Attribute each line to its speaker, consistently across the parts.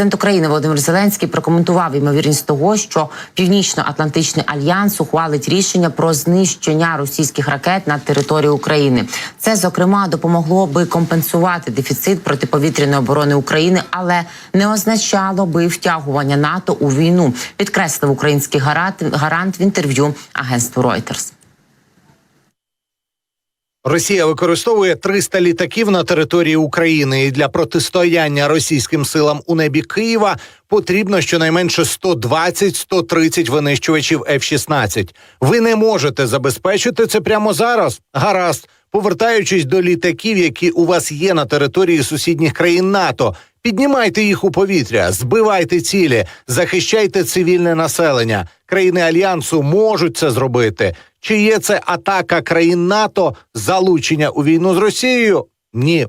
Speaker 1: Президент України Володимир Зеленський прокоментував ймовірність того, що Північно-Атлантичний альянс ухвалить рішення про знищення російських ракет на території України. Це зокрема допомогло би компенсувати дефіцит протиповітряної оборони України, але не означало би втягування НАТО у війну. Підкреслив український гарант, в інтерв'ю агентству Reuters.
Speaker 2: Росія використовує 300 літаків на території України, і для протистояння російським силам у небі Києва потрібно щонайменше 120-130 винищувачів F-16. Ви не можете забезпечити це прямо зараз. Гаразд, повертаючись до літаків, які у вас є на території сусідніх країн НАТО. Піднімайте їх у повітря, збивайте цілі, захищайте цивільне населення. Країни альянсу можуть це зробити. Чи є це атака країн НАТО залучення у війну з Росією? Ні.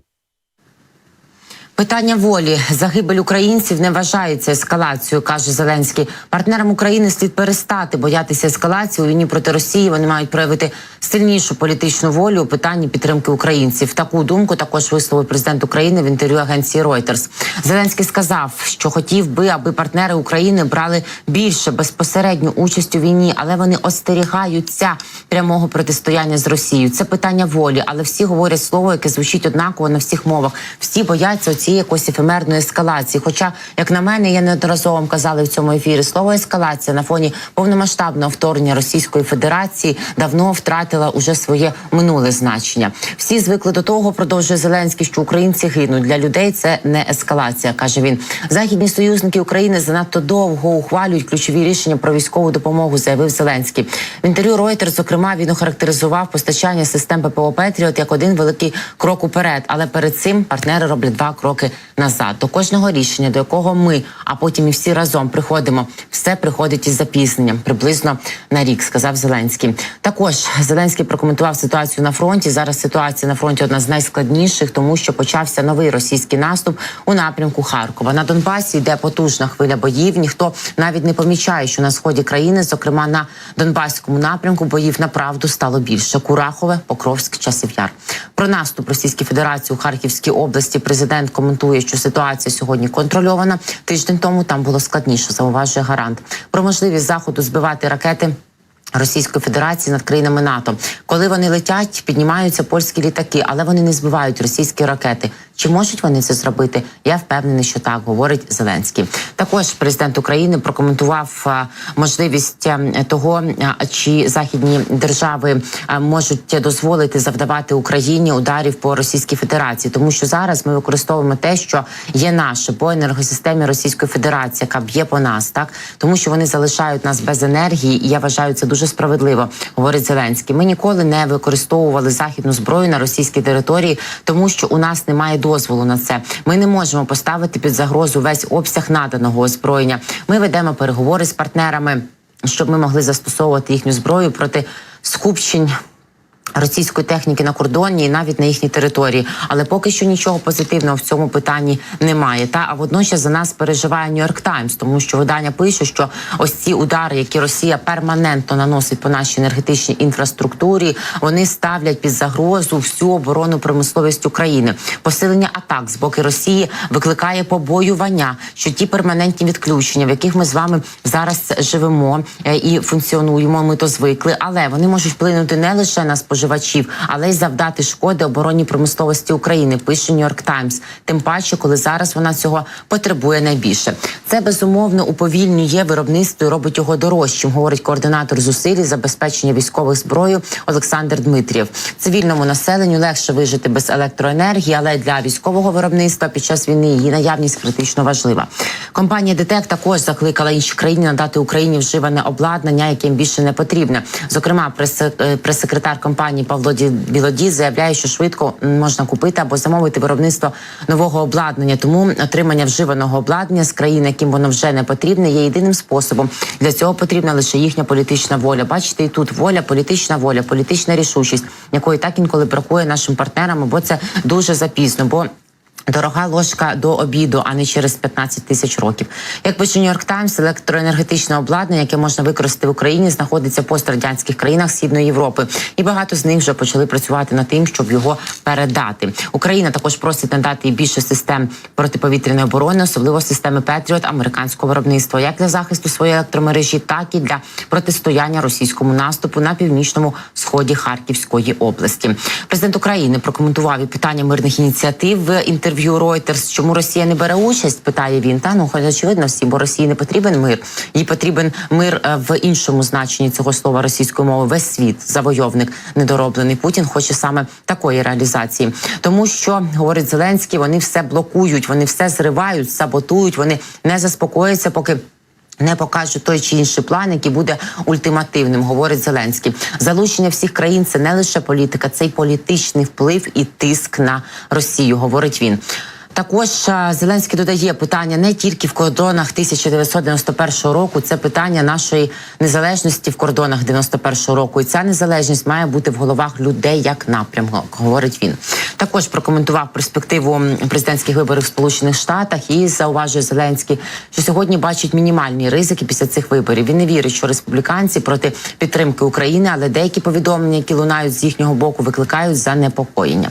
Speaker 1: Питання волі загибель українців не вважається ескалацією, каже Зеленський. Партнерам України слід перестати боятися ескалації у війні проти Росії. Вони мають проявити сильнішу політичну волю у питанні підтримки українців. Таку думку також висловив президент України в інтерв'ю агенції Reuters. Зеленський сказав, що хотів би, аби партнери України брали більше безпосередню участь у війні, але вони остерігаються прямого протистояння з Росією. Це питання волі, але всі говорять слово, яке звучить однаково на всіх мовах. Всі бояться цієї якоїсь ефемерної ескалації. Хоча, як на мене, я неодноразово вам казали в цьому ефірі, слово ескалація на фоні повномасштабного вторгнення Російської Федерації давно втратила уже своє минуле значення. Всі звикли до того, продовжує Зеленський, що українці гинуть для людей. Це не ескалація, каже він. Західні союзники України занадто довго ухвалюють ключові рішення про військову допомогу, заявив Зеленський. В інтерв'ю Reuters, зокрема, він охарактеризував постачання систем ППО Петріот як один великий крок уперед. Але перед цим партнери роблять два кроки назад. До кожного рішення, до якого ми, а потім і всі разом приходимо, все приходить із запізненням, приблизно на рік, сказав Зеленський. Також Зеленський прокоментував ситуацію на фронті. Зараз ситуація на фронті одна з найскладніших, тому що почався новий російський наступ у напрямку Харкова. На Донбасі йде потужна хвиля боїв. Ніхто навіть не помічає, що на сході країни, зокрема на Донбаському напрямку, боїв направду стало більше. Курахове, Покровськ, Часів Яр. Про наступ Російської Федерації у Харківській області президент коментує, що ситуація сьогодні контрольована. Тиждень тому там було складніше, зауважує гарант. Про можливість заходу збивати ракети. Російської Федерації над країнами НАТО, коли вони летять, піднімаються польські літаки, але вони не збивають російські ракети. Чи можуть вони це зробити? Я впевнений, що так говорить Зеленський. Також президент України прокоментував можливість того, а, чи західні держави можуть дозволити завдавати Україні ударів по Російській Федерації, тому що зараз ми використовуємо те, що є наше по енергосистемі Російської Федерації, яка б'є по нас, так тому що вони залишають нас без енергії, і я вважаю це дуже справедливо. Говорить Зеленський. Ми ніколи не використовували західну зброю на російській території, тому що у нас немає дозволу на це. Ми не можемо поставити під загрозу весь обсяг наданого озброєння. Ми ведемо переговори з партнерами, щоб ми могли застосовувати їхню зброю проти скупчень. Російської техніки на кордоні і навіть на їхній території, але поки що нічого позитивного в цьому питанні немає. Та а водночас за нас переживає Нью-Йорк Таймс, тому що видання пише, що ось ці удари, які Росія перманентно наносить по нашій енергетичній інфраструктурі, вони ставлять під загрозу всю оборонну промисловість України. Посилення атак з боку Росії викликає побоювання, що ті перманентні відключення, в яких ми з вами зараз живемо е, і функціонуємо, ми то звикли, але вони можуть вплинути не лише на споживання, споживачів, але й завдати шкоди оборонній промисловості України. Пише Нью-Йорк Таймс. Тим паче, коли зараз вона цього потребує найбільше. Це безумовно уповільнює виробництво і робить його дорожчим. Говорить координатор зусиль забезпечення військових зброю Олександр Дмитрів. Цивільному населенню легше вижити без електроенергії, але для військового виробництва під час війни її наявність критично важлива. Компанія ДТЕК також закликала інші країни надати Україні вживане обладнання, яким більше не потрібне. Зокрема, прес-секретар компанії компанії Павло Білоді заявляє, що швидко можна купити або замовити виробництво нового обладнання. Тому отримання вживаного обладнання з країн, яким воно вже не потрібне, є єдиним способом. Для цього потрібна лише їхня політична воля. Бачите, і тут воля, політична воля, політична рішучість, якої так інколи бракує нашим партнерам, бо це дуже запізно. Бо Дорога ложка до обіду, а не через 15 тисяч років. Як пише Нью-Йорк Таймс, електроенергетичне обладнання, яке можна використати в Україні, знаходиться в пострадянських країнах Східної Європи, і багато з них вже почали працювати над тим, щоб його передати. Україна також просить надати їй більше систем протиповітряної оборони, особливо системи Петріот американського виробництва, як для захисту своєї електромережі, так і для протистояння російському наступу на північному сході Харківської області. Президент України прокоментував і питання мирних ініціатив в інтерв'ю Reuters. Чому Росія не бере участь? Питає він. Та ну хоч очевидно всім, бо Росії не потрібен мир. Їй потрібен мир е, в іншому значенні цього слова російської мови. Весь світ завойовник недороблений. Путін хоче саме такої реалізації, тому що говорить Зеленський, вони все блокують, вони все зривають, саботують. Вони не заспокояться, поки. Не покаже той чи інший план, який буде ультимативним, говорить Зеленський. Залучення всіх країн це не лише політика, це й політичний вплив і тиск на Росію, говорить він. Також Зеленський додає питання не тільки в кордонах 1991 року, це питання нашої незалежності в кордонах 91 року. І ця незалежність має бути в головах людей як напрямок, говорить він. Також прокоментував перспективу президентських виборів в Сполучених Штатах і зауважує Зеленський, що сьогодні бачить мінімальні ризики після цих виборів. Він не вірить, що республіканці проти підтримки України, але деякі повідомлення, які лунають з їхнього боку, викликають занепокоєння.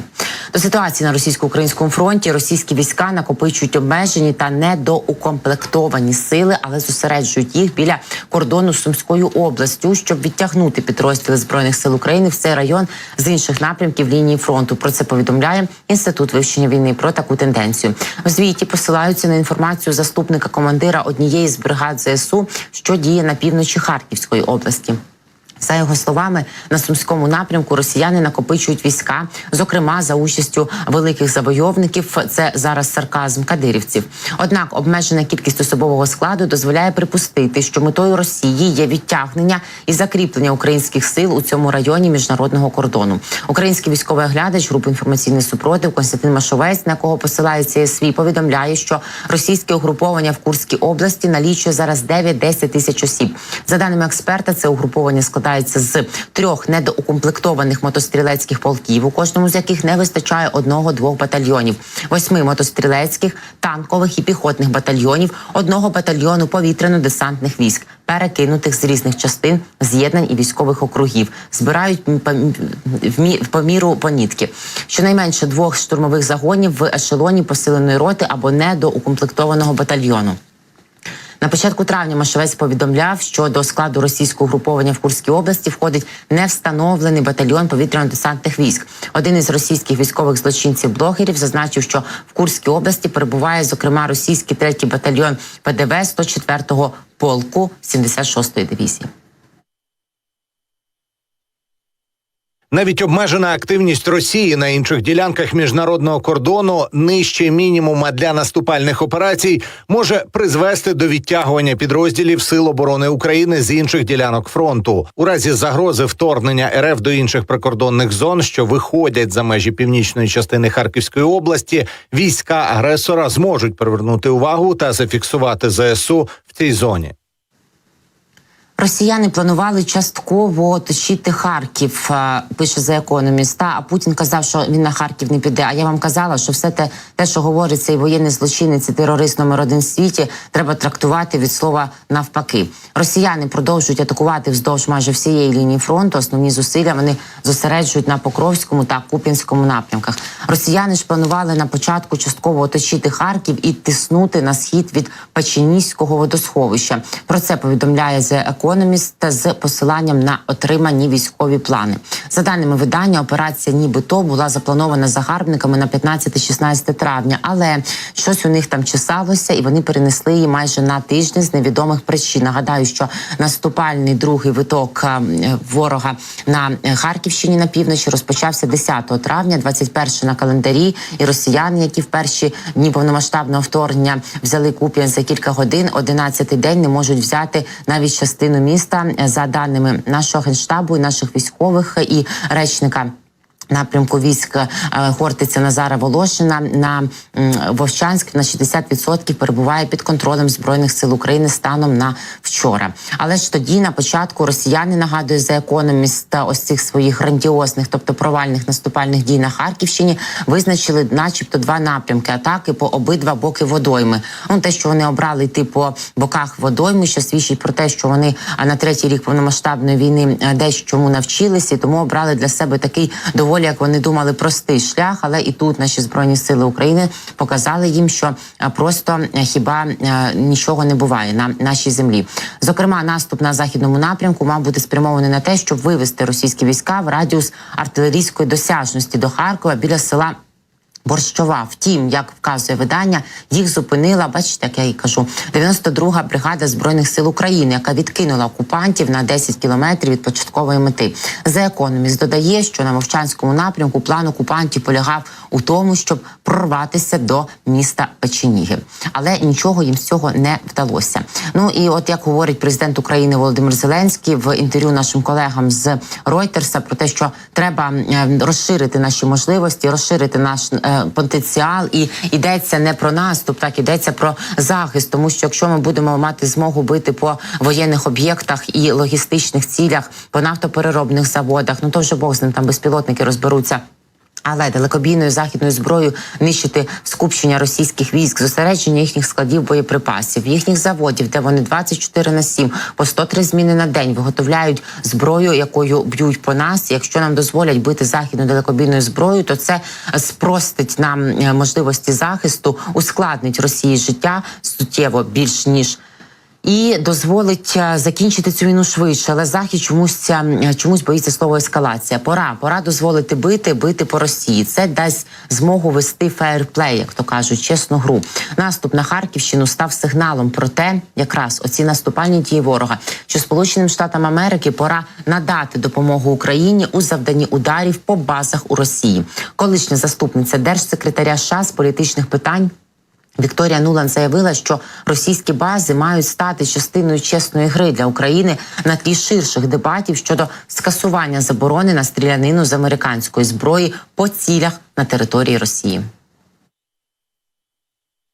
Speaker 1: До ситуації на російсько-українському фронті російські війська накопичують обмежені та недоукомплектовані сили, але зосереджують їх біля кордону з Сумською областю, щоб відтягнути підрозділи збройних сил України в цей район з інших напрямків лінії фронту. Про це повідомляє інститут вивчення війни про таку тенденцію. В звіті посилаються на інформацію заступника командира однієї з бригад ЗСУ, що діє на півночі Харківської області. За його словами, на сумському напрямку росіяни накопичують війська, зокрема за участю великих завойовників. Це зараз сарказм кадирівців. Однак обмежена кількість особового складу дозволяє припустити, що метою Росії є відтягнення і закріплення українських сил у цьому районі міжнародного кордону. Український військовий оглядач групи інформаційний супротив Константин Машовець, на кого посилається СВІ, повідомляє, що російське угруповання в Курській області налічує зараз 9-10 тисяч осіб. За даними експерта, це угруповання складається з трьох недоукомплектованих мотострілецьких полків, у кожному з яких не вистачає одного-двох батальйонів, восьми мотострілецьких, танкових і піхотних батальйонів, одного батальйону повітряно-десантних військ, перекинутих з різних частин з'єднань і військових округів, збирають по міру понітки. Щонайменше двох штурмових загонів в ешелоні посиленої роти або недоукомплектованого батальйону. На початку травня Машевець повідомляв, що до складу російського груповання в Курській області входить невстановлений батальйон повітряно-десантних військ. Один із російських військових злочинців-блогерів зазначив, що в Курській області перебуває зокрема російський третій батальйон ПДВ 104-го полку 76-ї дивізії.
Speaker 2: Навіть обмежена активність Росії на інших ділянках міжнародного кордону нижче мінімума для наступальних операцій може призвести до відтягування підрозділів Сил оборони України з інших ділянок фронту у разі загрози вторгнення РФ до інших прикордонних зон, що виходять за межі північної частини Харківської області. Війська агресора зможуть привернути увагу та зафіксувати ЗСУ в цій зоні.
Speaker 1: Росіяни планували частково оточити Харків, е, пише за економіста. А Путін казав, що він на Харків не піде. А я вам казала, що все те, те, що говорить цей воєнний злочинець, і терорист номер один в світі, треба трактувати від слова навпаки. Росіяни продовжують атакувати вздовж майже всієї лінії фронту. Основні зусилля вони зосереджують на Покровському та Куп'янському напрямках. Росіяни ж планували на початку частково оточити Харків і тиснути на схід від Печеніського водосховища. Про це повідомляє The Economist з посиланням на отримані військові плани. За даними видання, операція нібито була запланована загарбниками на 15-16 травня, але щось у них там чесалося, і вони перенесли її майже на тиждень з невідомих причин. Нагадаю, що наступальний другий виток е, ворога на Харківщині на півночі розпочався 10 травня, 21 на календарі. І росіяни, які в перші дні повномасштабного вторгнення взяли Куп'ян за кілька годин, 11-й день не можуть взяти навіть частину міста за даними нашого генштабу і наших військових і речника. Напрямку військ е, Хортиця Назара Волошина на Вовчанськ на 60% перебуває під контролем збройних сил України станом на вчора. Але ж тоді на початку росіяни нагадує за економіст ось цих своїх грандіозних, тобто провальних наступальних дій на Харківщині, визначили, начебто, два напрямки атаки по обидва боки водойми. Ну те, що вони обрали йти по боках водойми, що свідчить про те, що вони а, на третій рік повномасштабної війни е, дещому навчилися, і тому обрали для себе такий доволі, як вони думали, простий шлях. Але і тут наші збройні сили України показали їм, що е, просто е, хіба е, нічого не буває на нашій землі. Зокрема, наступ на західному напрямку мав бути спрямований на те, щоб вивести російські війська в радіус артилерійської досяжності до Харкова біля села. Борщова. Втім, як вказує видання, їх зупинила, бачите, як я і кажу, 92-га бригада збройних сил України, яка відкинула окупантів на 10 кілометрів від початкової мети. За економіст додає, що на мовчанському напрямку план окупантів полягав у тому, щоб прорватися до міста Печеніги. Але нічого їм з цього не вдалося. Ну і от як говорить президент України Володимир Зеленський в інтерв'ю нашим колегам з Ройтерса про те, що треба е, розширити наші можливості, розширити наш е, потенціал, і йдеться не про наступ, так йдеться про захист. Тому що якщо ми будемо мати змогу бити по воєнних об'єктах і логістичних цілях, по нафтопереробних заводах, ну то вже Бог з ним там безпілотники розберуться. Але далекобійною західною зброєю нищити скупчення російських військ, зосередження їхніх складів боєприпасів, їхніх заводів, де вони 24 на 7, по 103 зміни на день виготовляють зброю, якою б'ють по нас. Якщо нам дозволять бити західною далекобійною зброєю, то це спростить нам е, можливості захисту, ускладнить Росії життя суттєво більш ніж. І дозволить е, закінчити цю війну швидше, але захід чомусь е, чомусь боїться слово ескалація. Пора, пора дозволити бити, бити по Росії. Це дасть змогу вести фейерплей, як то кажуть, чесну гру. Наступ на Харківщину став сигналом про те, якраз оці наступальні дії ворога, що Сполученим Штатам Америки пора надати допомогу Україні у завданні ударів по базах у Росії. Колишня заступниця держсекретаря США з політичних питань. Вікторія Нулан заявила, що російські бази мають стати частиною чесної гри для України на тлі ширших дебатів щодо скасування заборони на стрілянину з американської зброї по цілях на території Росії.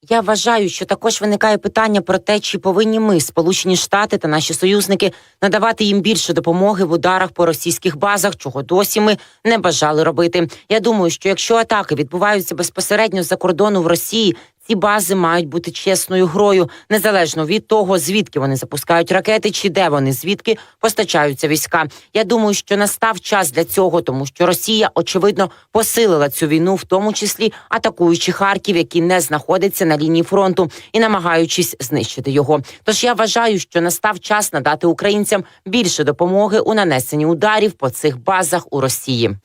Speaker 3: Я вважаю, що також виникає питання про те, чи повинні ми, Сполучені Штати та наші союзники, надавати їм більше допомоги в ударах по російських базах, чого досі ми не бажали робити. Я думаю, що якщо атаки відбуваються безпосередньо за кордону в Росії. Ці бази мають бути чесною грою, незалежно від того, звідки вони запускають ракети, чи де вони звідки постачаються війська. Я думаю, що настав час для цього, тому що Росія очевидно посилила цю війну, в тому числі атакуючи Харків, який не знаходиться на лінії фронту, і намагаючись знищити його. Тож я вважаю, що настав час надати українцям більше допомоги у нанесенні ударів по цих базах у Росії.